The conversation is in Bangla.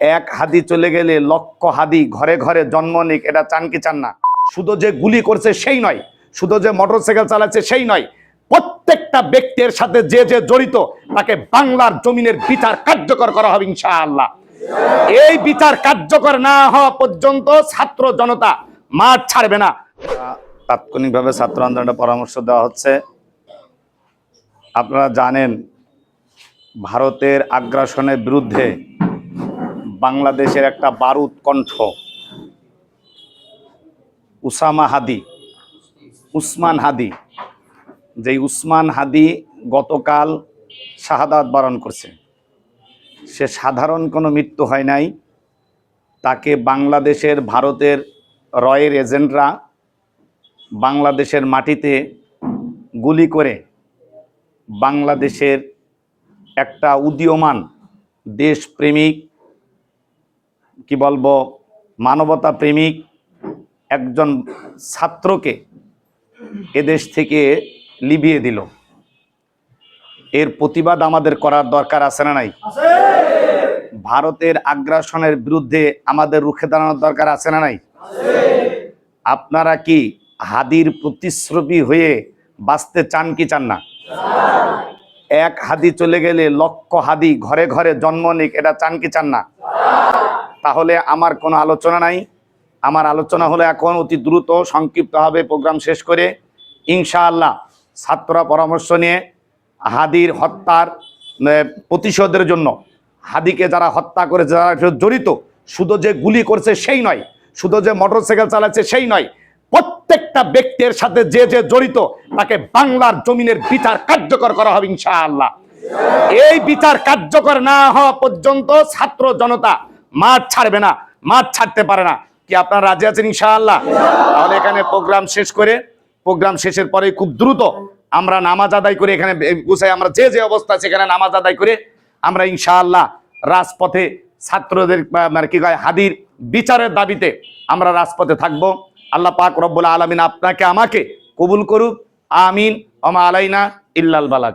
এক হাদি চলে গেলে লক্ষ হাদি ঘরে ঘরে জন্ম নিক, এটা চান কি চান না? শুধু যে গুলি করছে সেই নয়, শুধু যে মোটরসাইকেল চালাচ্ছে সেই নয়, প্রত্যেকটা ব্যক্তির সাথে যে যে জড়িত, তাকে বাংলার জমিনের বিচার কার্যকর করা হবে ইনশাআল্লাহ। এই বিচার কার্যকর না হওয়া পর্যন্ত ছাত্র জনতা মাঠ ছাড়বে না। তাৎক্ষণিকভাবে ছাত্র আন্দোলনের পরামর্শ দেওয়া হচ্ছে। আপনারা জানেন, ভারতের আগ্রাসনের বিরুদ্ধে বাংলাদেশের একটা বারুদ কণ্ঠ। উসামা হাদি, উসমান হাদি, যেই উসমান হাদি গতকাল শাহাদাত বরণ করছে। সে সাধারণ কোনো মৃত্যু হয় নাই। তাকে বাংলাদেশের ভারতের রয়ের এজেন্টরা বাংলাদেশের মাটিতে গুলি করে বাংলাদেশের একটা উদীয়মান দেশপ্রেমিক কি বলব, মানবতা প্রেমিক একজন ছাত্রকে এদেশ থেকে লিবিয়ে দিল। এর প্রতিবাদ আমাদের করার দরকার আছে না নাই? ভারতের আগ্রাসনের বিরুদ্ধে আমাদের রুখে দাঁড়ানোর দরকার আছে না নাই? আপনারা কি হাদির প্রতিশ্রুতি হয়ে বাঁচতে চান কি চান না? এক হাদি চলে গেলে লক্ষ হাদি ঘরে ঘরে জন্ম নিক, এটা চান কি চান না? তাহলে আমার কোনো আলোচনা নাই। আমার আলোচনা হলো এখন অতি দ্রুত সংক্ষিপ্ত হবে প্রোগ্রাম শেষ করে ইনশাআল্লাহ ছাত্ররা পরামর্শ নিয়ে হাদির হত্যার প্রতিশোধের জন্য হাদিকে যারা হত্যা করেছে, যারা জড়িত, শুধু যে গুলি করছে সেই নয়, শুধু যে মোটরসাইকেল চালাচ্ছে সেই নয়, প্রত্যেকটা ব্যক্তির সাথে যে যে জড়িত, তাকে বাংলার জমিনের বিচার কার্যকর করা হবে ইনশাআল্লাহ। এই বিচার কার্যকর না হওয়া পর্যন্ত ছাত্র জনতা মাঠ ছাড়বে না, মাঠ ছাড়তে পারে না। কি আপনারা রাজি আছেন ইনশাআল্লাহ? তাহলে এখানে প্রোগ্রাম শেষ করে, প্রোগ্রাম শেষের পরে খুব দ্রুত আমরা নামাজ আদায় করে এখানে গুছাই আমরা যে যে অবস্থা সেখানে নামাজ আদায় করে আমরা ইনশাআল্লাহ রাজপথে ছাত্রদের মানে কি কয়, হাদির বিচারের দাবিতে আমরা রাজপথে থাকব। আল্লাহ পাক রব্বুল আলমিন আপনাকে, আমাকে কবুল করুক। আমিন। আমা আলাইনা ইল্লাল বালাক